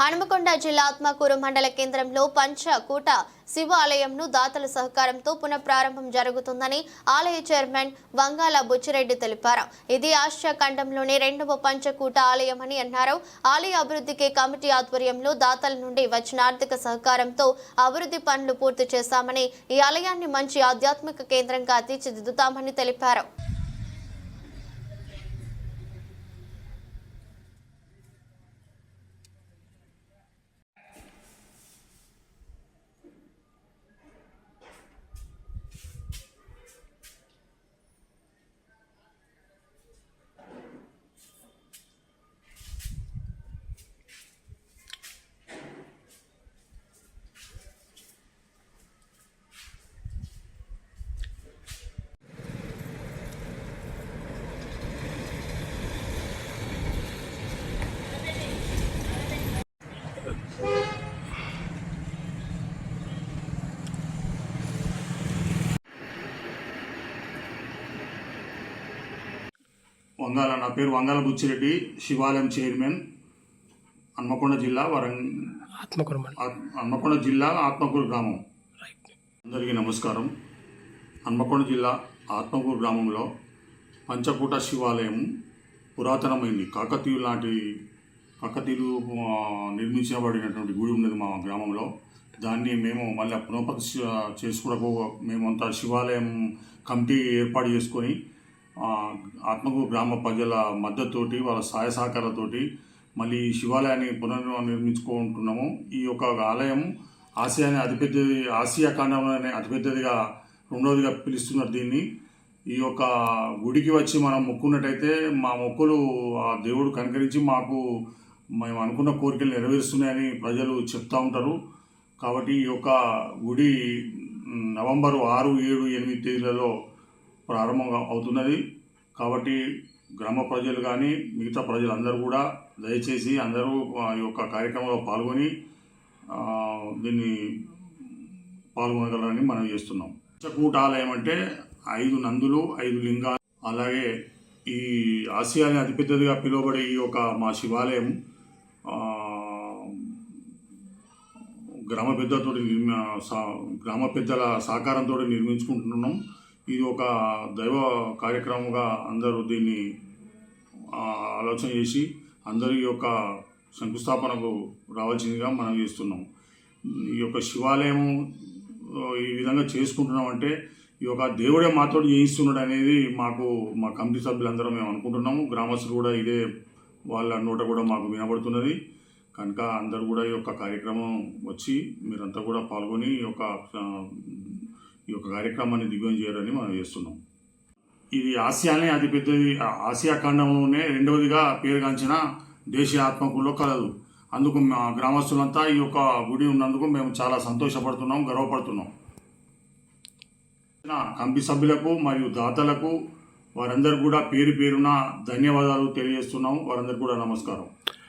హనుమకొండ జిల్లా ఆత్మకూరు మండల కేంద్రంలో పంచకూట శివ ఆలయంను దాతల సహకారంతో పునఃప్రారంభం జరుగుతుందని ఆలయ చైర్మన్ వంగాల బుచ్చిరెడ్డి తెలిపారు. ఇది ఆసియా ఖండంలోని రెండవ పంచకూట ఆలయం అని అన్నారు. ఆలయ అభివృద్ధికి కమిటీ ఆధ్వర్యంలో దాతల నుండి వచ్చిన ఆర్థిక సహకారంతో అభివృద్ధి పనులు పూర్తి చేశామని ఈ ఆలయాన్ని మంచి ఆధ్యాత్మిక కేంద్రంగా తీర్చిదిద్దుతామని తెలిపారు. వంగాల నా పేరు వంగాల బుచ్చిరెడ్డి శివాలయం చైర్మన్ హన్మకొండ జిల్లా వరంగ్ ఆత్మకూరు హన్మకొండ జిల్లా ఆత్మకూరు గ్రామం. అందరికీ నమస్కారం. హన్మకొండ జిల్లా ఆత్మకూరు గ్రామంలో పంచకూట శివాలయం పురాతనమైంది. కాకతీయులు లాంటి కాకతీయులు నిర్మించబడినటువంటి గుడి ఉన్నది మా గ్రామంలో. దాన్ని మేము మళ్ళీ పునఃప్రతిష్ఠ చేసుకోవడానికి మేమంతా శివాలయం కమిటీ ఏర్పాటు చేసుకొని ఆత్మకు గ్రామ ప్రజల మద్దతుతోటి వాళ్ళ సహాయ సహకారాలతోటి మళ్ళీ ఈ శివాలయాన్ని పునర్నిర్మించుకుంటున్నాము ఈ యొక్క ఆలయం ఆసియాని అతిపెద్దది ఆసియా ఖండంలోనే అతిపెద్దదిగా రెండవదిగా పిలుస్తున్నారు దీన్ని. ఈ యొక్క గుడికి వచ్చి మనం మొక్కున్నట్టయితే మా మొక్కులు ఆ దేవుడు కనుకరించి మాకు మేము అనుకున్న కోరికలు నెరవేరుస్తున్నాయని ప్రజలు చెప్తూ ఉంటారు. కాబట్టి ఈ యొక్క గుడి నవంబరు ఆరు ఏడు ఎనిమిది తేదీలలో ప్రారంభం అవుతున్నది. కాబట్టి గ్రామ ప్రజలు కానీ మిగతా ప్రజలందరూ కూడా దయచేసి అందరూ ఆ, ఈ యొక్క కార్యక్రమంలో పాల్గొని దీన్ని పాల్గొనగలరని మనం చేస్తున్నాం. పంచకూట ఆలయం అంటే ఐదు నందులు ఐదు లింగాలు అలాగే ఈ ఆసియాని అతిపెద్దదిగా పిలువబడే ఈ యొక్క మా శివాలయం గ్రామ పెద్దలతో నిర్మి గ్రామ పెద్దల సహకారంతో నిర్మించుకుంటున్నాం. ఇది ఒక దైవ కార్యక్రమంగా అందరూ దీన్ని ఆలోచన చేసి అందరి యొక్క శంకుస్థాపనకు రావాల్సిందిగా మనం చేస్తున్నాం. ఈ యొక్క శివాలయం ఈ విధంగా చేసుకుంటున్నాం అంటే ఈ యొక్క దేవుడే మాతో చేయిస్తున్నాడు అనేది మాకు మా కమిటీ సభ్యులందరం మేము అనుకుంటున్నాము. గ్రామస్తులు కూడా ఇదే వాళ్ళ నోట కూడా మాకు వినబడుతున్నది. కనుక అందరూ కూడా ఈ యొక్క కార్యక్రమం వచ్చి మీరంతా కూడా పాల్గొని ఈ యొక్క ఈ యొక్క కార్యక్రమాన్ని దిగ్వం చేయాలని మనం చేస్తున్నాం. ఇది ఆసియానే అతిపెద్దది ఆసియా ఖండంలోనే రెండవదిగా పేరుగాంచిన దేశీయ ఆత్మకుల్లో కలదు అందుకు మా గ్రామస్తులంతా ఈ యొక్క గుడి ఉన్నందుకు మేము చాలా సంతోషపడుతున్నాం గర్వపడుతున్నాం. నా సభ్యులకు మరియు దాతలకు వారందరూ కూడా పేరు పేరున ధన్యవాదాలు తెలియజేస్తున్నాం వారందరికీ కూడా నమస్కారం.